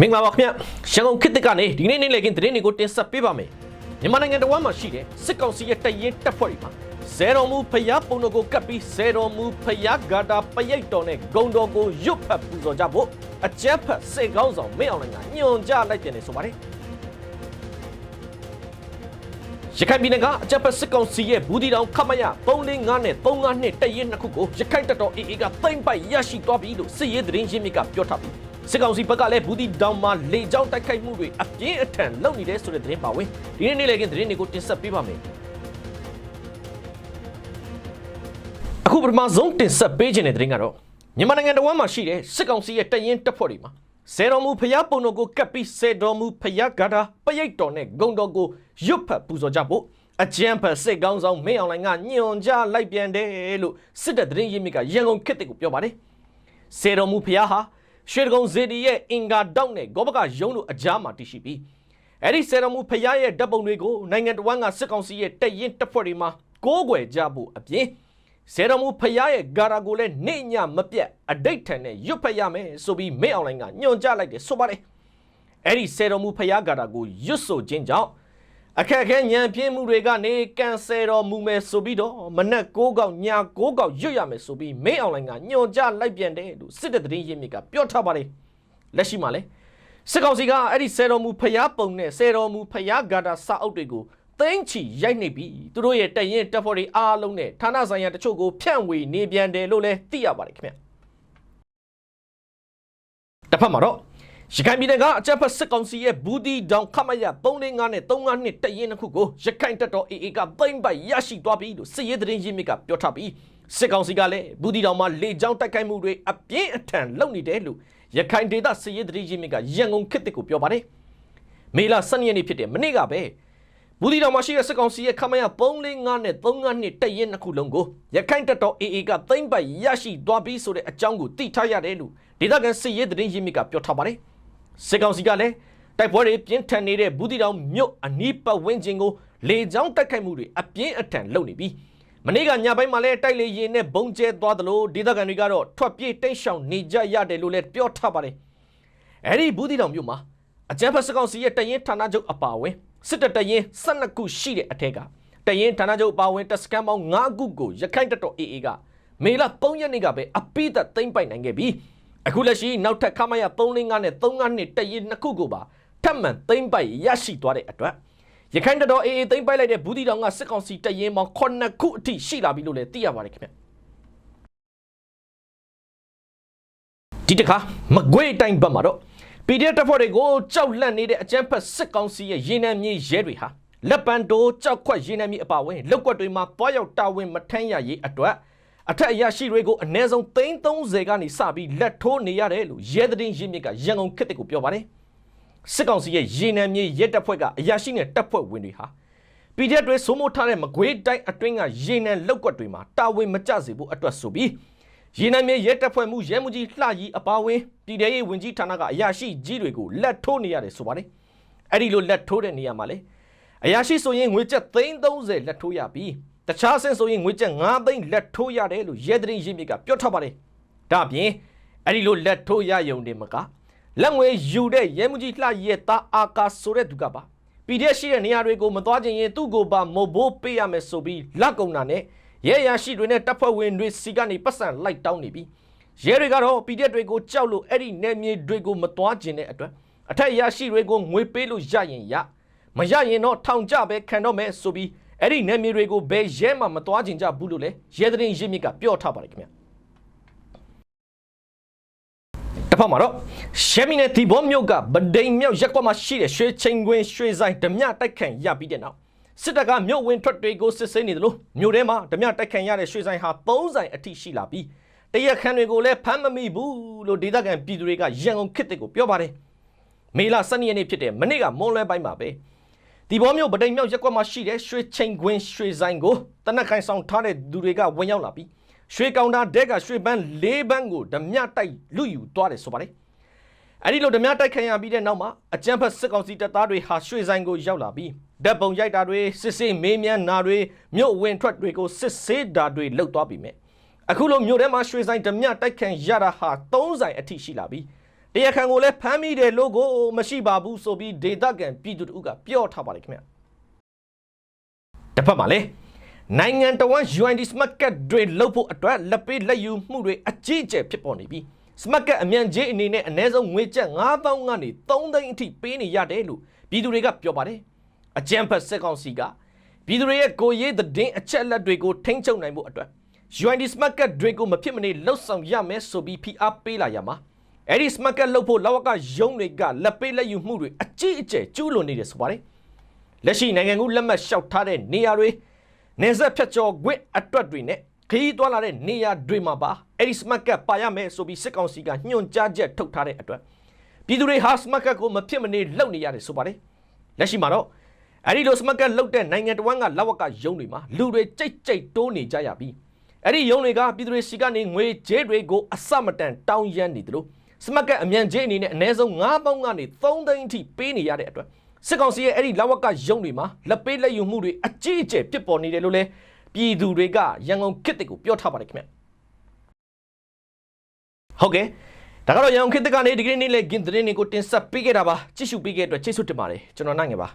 မင်္ဂလာပါခင်ဗျရန်ကုန်ခေတ်သစ်ကနေဒီနေ့နေ့လည်ခင်းသတင်းတွေကိုတင်ဆက်ပေးပါမယ်မြန်မာနိုင်ငံတော်မှာရှိတဲ့စစ်ကောင်စီရဲ့တပ်ရင်းတပ်ဖွဲ့တွေမှာဇေတော်မူဖျားပုံတော်ကိုကပ်ပြီးဇေတော်မူဖျားဂါတာပရိတ်တော်နဲ့ဂုံတော်ကိုရွတ်ဖတ်ပူဇော်ကြဖို့အကြက်ဖက်စေကောင်းဆောင်မင်းအောင်လှိုင်ကညွန်ကြားလိုက်ပြန်နေဆိုပါတယ်ရခိုင်ပြည်နယ်ကအကြပ်ဖက်စစ်ကောင်စီရဲ့ဘူးတီတောင်ခမရ345နဲ့35နှစ်တပ်ရင်းနှစ်ခုကိုရခိုင်တပ်တော် AA ကသိမ့်ပိုက်ရရှိသွားပြီလို့စစ်ရေးသတင်းရင်းမြစ်ကပြောထားပြီး စစ်ကောင်စီဘက်ကလည်းဘူးတီတောင်မှာလေကြောင်းတိုက်ခိုက်မှုတွေအပြင်းအထန်လုပ်နေတဲ့ဆိုတဲ့သတင်းပါဝင်ဒီနေ့နေ့လည်ကသတင်းတွေကိုတင်ဆက်ပေးပါမယ်အခုပထမဆုံးတင်ဆက်ပေးခြင်းတဲ့သတင်းကတော့မြန်မာနိုင်ငံတော်မှာရှိတဲ့စစ်ကောင်စီရဲ့တပ်ရင်းတပ်ဖွဲ့တွေမှာဇေတော်မူဖျားပုံတော်ကိုကပ်ပြီးဇေတော်မူဖျားဂါတာပရိတ်တော်နဲ့ဂုံတော်ကိုရွတ်ဖတ်ပူဇော်ကြဖို့အကြံဖတ်စစ်ကောင်းဆောင်မင်းအောင်လှိုင်ကညွန်ကြားလိုက်ပြန်တယ်လို့စစ်တပ်သတင်းရင်းမြစ်ကရန်ကုန်ခေတ်တစ်ကိုပြောပါတယ်ဇေတော်မူဖျားဟာ ရွှေဒဂုံဇေဒီရဲ့အင်္ဂါတောက်နဲ့ဂောဘကရုံးတို့အကြားမှာတည်ရှိပြီးအဲ့ဒီဇေတော်မူဖျားရဲ့ဓာတ်ပုံတွေကိုနိုင်ငံတော်ကစစ်ကောင်စီရဲ့တပ်ရင်းတပ်ဖွဲ့တွေမှာကိုးကွယ်ကြဖို့အပြင်ဇေရမူဖရားရဲ့ဂါရာကိုလည်းနေညမပြတ်အတိတ်ထန်နဲ့ရွတ်ဖက်ရမယ်ဆိုပြီးမင်းအောင်လိုင်းကညွှန်ကြားလိုက်တယ်ဆိုပါတယ်အဲ့ဒီဇေရမူဖရားဂါရာကိုရွတ်ဆိုခြင်းကြောင့် အခက်အခဲညံပြင်းမှုတွေကနေကန်ဆယ်တော်မူမယ်ဆိုပြီးတော့မနက်6កောက်ည6កောက်ရွတ်ရမယ်ဆိုပြီးမင်းအောင်လိုင်းကညွှန်ကြားလိုက်ပြန်တယ်လို့စစ်တပ်သတင်းရင်းမြစ်ကပြောထားပါတယ်လက်ရှိမှာလဲစစ်ကောင်စီကအဲ့ဒီဆယ်တော်မူဖရားပုံနဲ့ဆယ်တော်မူဖရားဂါတာစာအုပ်တွေကိုသိန်းချီရိုက်နေပြီသူတို့ရဲ့တပ်ရင်တပ်ဖွဲ့တွေအားလုံးနဲ့ဌာနဆိုင်ရာတချို့ကိုဖြန့်ဝေနေပြန်တယ်လို့လည်းသိရပါတယ်ခင်ဗျတစ်ဖက်မှာတော့ ရခိုင်ပြည်နယ်ကအကြက်ဖက်စစ်ကောင်စီရဲ့ဘူးဒီဒေါင်ခမရ305နဲ့35နှစ်တပ်ရင်တစ်ခုကိုရခိုင်တပ်တော် AA ကသိမ်းပိုက်ရရှိသွားပြီလို့စစ်ရေးသတင်းရင်းမြစ်ကပြောထားပြီးစစ်ကောင်စီကလည်းဘူးဒီဒေါင်မှာလေကြောင်းတိုက်ခိုက်မှုတွေအပြင်းအထန်လုပ်နေတယ်လို့ရခိုင်ဒေသစစ်ရေးသတင်းရင်းမြစ်ကရန်ကုန်ခေတ်တစ်ကိုပြောပါတယ်မေလ12ရက်နေ့ဖြစ်တဲ့မနေ့ကပဲဘူးဒီတော်မှာရှိတဲ့စစ်ကောင်စီရဲ့ခမရ345နဲ့35နှစ်တပ်ရင်နှစ်ခုလုံးကိုရခိုင်တပ်တော် AA ကသိမ့်ပိုက်ရရှိသွားပြီးဆိုတဲ့အကြောင်းကိုသိထားရတယ်လို့ဒေသခံစစ်ရေးသတင်းရင်းမြစ်ကပြောထားပါတယ် စစ်ကောင်စီကလည်းတိုက်ပွဲတွေပြင်းထန်နေတဲ့ဘူးဒီတော်မြို့အနီးပတ်ဝန်းကျင်ကိုလေကြောင်းတိုက်ခိုက်မှုတွေအပြင်းအထန်လုပ်နေပြီးမနေ့ကညပိုင်းမှာလည်းတိုက်လေရင်နဲ့ဘုံကျဲသွားသလိုဒေသခံတွေကတော့ထွက်ပြေးတိတ်ရှောင်နေကြရတယ်လို့လည်းပြောထားပါတယ်အဲ့ဒီဘူးဒီတော်မြို့မှာအကြမ်းဖက်စစ်ကောင်စီရဲ့တရင်ဌာနချုပ်အပါအဝင်စစ်တပ်တရင်12ခုရှိတဲ့အထက်ကတရင်ဌာနချုပ်အပါအဝင်တပ်စခန်းပေါင်း9ခုကိုရခိုင်တပ်တော် AA ကမေလ3ရက်နေ့ကပဲအပိသက်သိမ်းပိုက်နိုင်ခဲ့ပြီး အခုလက်ရှိနောက်ထပ်ခမရ305နဲ့35နှစ်တရင်နှစ်ခုကိုပါထပ်မံသိမ်းပိုက်ရရှိသွားတဲ့အတွက်ရခိုင်တပ်တော် AA သိမ်းပိုက်လိုက်တဲ့ဘူးတီတောင်ကစစ်ကောင်စီတရင်ပေါင်း9ခုအထိရှိလာပြီလို့လည်းသိရပါတယ်ခင်ဗျဒီတခါမကွေးတိုင်းဘက်မှာတော့ PDF တပ်ဖွဲ့တွေကိုကြောက်လန့်နေတဲ့အကြမ်းဖက်စစ်ကောင်စီရဲ့ရေနံမြေရဲတွေဟာလက်ပံတိုးကြောက်ခွက်ရေနံမြေအပါအဝင်လောက်ကွက်တွေမှာပွားရောက်တာဝန်မထမ်းရရေးအတွက် အထက်အရာရှိတွေကိုအ ਨੇ ဆုံး330ကနေစပြီးလက်ထိုးနေရတယ်လို့ရဲသတင်းရင်းမြစ်ကရန်ကုန်ခေတ်ကိုပြောပါတယ်စစ်ကောင်စီရဲ့ရေနံမြေရဲတပ်ဖွဲ့ကအရာရှိနဲ့တပ်ဖွဲ့ဝင်တွေဟာ PDF တွေစိုးမိုးထားတဲ့မကွေးတိုင်းအတွင်းကရေနံလောက်ကွက်တွေမှာတာဝန်မကျစေဖို့အတွက်ဆိုပြီးရေနံမြေရဲတပ်ဖွဲ့မှုရဲမှုကြီးလှကြီးအပါဝင်ပြည်ထောင်ရေးဝင်ကြီးဌာနကအရာရှိကြီးတွေကိုလက်ထိုးနေရတယ်ဆိုပါတယ်အဲ့ဒီလိုလက်ထိုးတဲ့နေရာမှာလေအရာရှိဆိုရင်ငွေကျပ်330လက်ထိုးရပြီး တခြားဆင့်ဆိုရင်ငွေကျပ်9သိန်းလက်ထိုးရတယ်လို့ရဲသတင်းရင်းမြစ်ကပြောထားပါတယ်ဒါအပြင်အဲ့ဒီလိုလက်ထိုးရယုံတယ်မကလက်ငွေယူတဲ့ရဲမှုကြီးလှကြီးရဲ့တာအာကာဆိုတဲ့သူကပါ PDF ရှိတဲ့နေရာတွေကိုမသွားခြင်းရင်သူ့ကိုပါမဘိုးပေးရမယ်ဆိုပြီးလက်ကုံတာနဲ့ရဲရရှိတွေနဲ့တပ်ဖွဲ့ဝင်တွေစီကနေပတ်စံလိုက်တောင်းနေပြီးရဲတွေကတော့ PDF တွေကိုကြောက်လို့အဲ့ဒီနယ်မြေတွေကိုမသွားခြင်းတဲ့အတွက်အထက်ရရှိတွေကိုငွေပေးလို့ရရင်ရမရရင်တော့ထောင်ကြပဲခံတော့မယ်ဆိုပြီး အဲ့ဒီနယ်မြေတွေကိုဘယ်ရဲမှမသွားခြင်းကြဘူးလို့လေရဲသတင်းရင်းမြစ်ကပြောထားပါတယ်ခင်ဗျတစ်ဖက်မှာတော့ရှမ်းမီနယ်ဒီဘောမြို့ကဗဒိန်မြောက်ရက်ကွက်မှာရှိတဲ့ရွှေချင်းကွင်းရွှေဆိုင်ဓမြတိုက်ခန့်ရပြီးတဲ့နောက်စစ်တပ်ကမြို့ဝင်ထွက်တွေကိုစစ်ဆေးနေတယ်လို့မြို့ထဲမှာဓမြတိုက်ခန့်ရတဲ့ရွှေဆိုင်ဟာ3ဆိုင်အထိရှိလာပြီးတရက်ခန့်တွေကိုလည်းဖမ်းမမိဘူးလို့ဒေသခံပြည်သူတွေကရန်ကုန်ခေတ်တစ်ကိုပြောပါတယ်မေလ12ရက်နေ့ဖြစ်တဲ့မနေ့ကမွန်လွဲပိုင်းမှာပဲ ဒီဘောမျိုးဗဒိန်မြောက်ရက်ကွက်မှာရှိတဲ့ရွှေချင်းကွင်းရွှေဆိုင်ကိုတနက်ခိုင်ဆောင်ထားတဲ့သူတွေကဝင်ရောက်လာပြီးရွှေကောင်တာဒက်ကရွှေပန်း၄ပန်းကိုဓမြတိုက်လူယူသွားတယ်ဆိုပါတယ်အဲ့ဒီလိုဓမြတိုက်ခံရပြီးတဲ့နောက်မှာအကြမ်းဖက်စစ်ကောင်စီတပ်သားတွေဟာရွှေဆိုင်ကိုရောက်လာပြီးဓာတ်ပုံရိုက်တာတွေစစ်ဆေးမေးမြန်းနာတွေမြို့ဝင်ထွက်တွေကိုစစ်ဆေးတာတွေလုပ်သွားပြီမဲ့အခုလိုမြို့ထဲမှာရွှေဆိုင်ဓမြတိုက်ခံရတာဟာ၃ဆိုင်အထိရှိလာပြီး တရားခံကိုလည်းဖမ်းမိတယ်လို့ကိုမရှိပါဘူးဆိုပြီးဒေတာကန်ပြည်သူတို့ကပြောထားပါတယ်ခင်ဗျတစ်ဖက်မှာလေနိုင်ငံတော်ဝန် UND Smart Card တွေလုတ်ဖို့အတွက်လက်ပေးလက်ယူမှုတွေအကြီးအကျယ်ဖြစ်ပေါ်နေပြီး Smart Card အမြန်ကြီးအနေနဲ့အနည်းဆုံးငွေကျပ်9000ကနေ3သိန်းအထိပေးနေရတယ်လို့ပြည်သူတွေကပြောပါတယ်အကြံဖတ်စစ်ကောင်စီကပြည်သူတွေရဲ့ကိုယ်ရေးသတင်းအချက်အလက်တွေကိုထိန်းချုပ်နိုင်ဖို့အတွက် UND Smart Card တွေကိုမဖြစ်မနေလှုပ်ဆောင်ရမယ်ဆိုပြီးဖိအားပေးလာရမှာ အဲ့ဒီ Smart Card လှုပ်ဖို့လောက်ကရုံးတွေကလက်ပေးလက်ယူမှုတွေအကြီးအကျယ်ကျူးလွန်နေတယ်ဆိုပါတယ်လက်ရှိနိုင်ငံကူးလက်မှတ်လျှောက်ထားတဲ့နေရာတွေနေဆက်ဖြတ်ကျော်ခွင့်အတွက်တွေနဲ့ခရီးသွားလာတဲ့နေရာတွေမှာပါအဲ့ဒီ Smart Card ပါရမယ်ဆိုပြီးစစ်ကောင်စီကညွှန်ကြားချက်ထုတ်ထားတဲ့အတွက်ပြည်သူတွေဟာ Smart Card ကိုမဖြစ်မနေလှုပ်နေရတယ်ဆိုပါတယ်လက်ရှိမှာတော့အဲ့ဒီလို Smart Card လှုပ်တဲ့နိုင်ငံတော်ကလောက်ကရုံးတွေမှာလူတွေကြိတ်ကြိတ်တိုးနေကြရပြီးအဲ့ဒီယုံတွေကပြည်သူတွေစီကနေငွေကြေးတွေကိုအစမတန်တောင်းရမ်းနေတယ်လို့ စမတ်ကအမြန်ကြေးအနေနဲ့အနည်းဆုံး9ပေါင်းကနေ3သိန်းအထိပေးနေရတဲ့အတွက်စစ်ကောင်စီရဲ့အဲ့ဒီလောက်ဝကယုံတွေမှာလက်ပေးလက်ယူမှုတွေအကြီးအကျယ်ပြစ်ပေါ်နေတယ်လို့လည်းပြည်သူတွေကရန်ကုန်ခေတ်ကိုပြောထားပါတယ်ခင်ဗျဟုတ်ကဲ့ဒါကတော့ရန်ကုန်ခေတ်ကနေဒီကနေ့နေ့လေဂင်သတင်းတွေကိုတင်ဆက်ပေးခဲ့တာပါကြည့်ရှုပေးခဲ့တဲ့အတွက်ကျေးဇူးတင်ပါတယ်ကျွန်တော်နိုင်ငယ်ပါ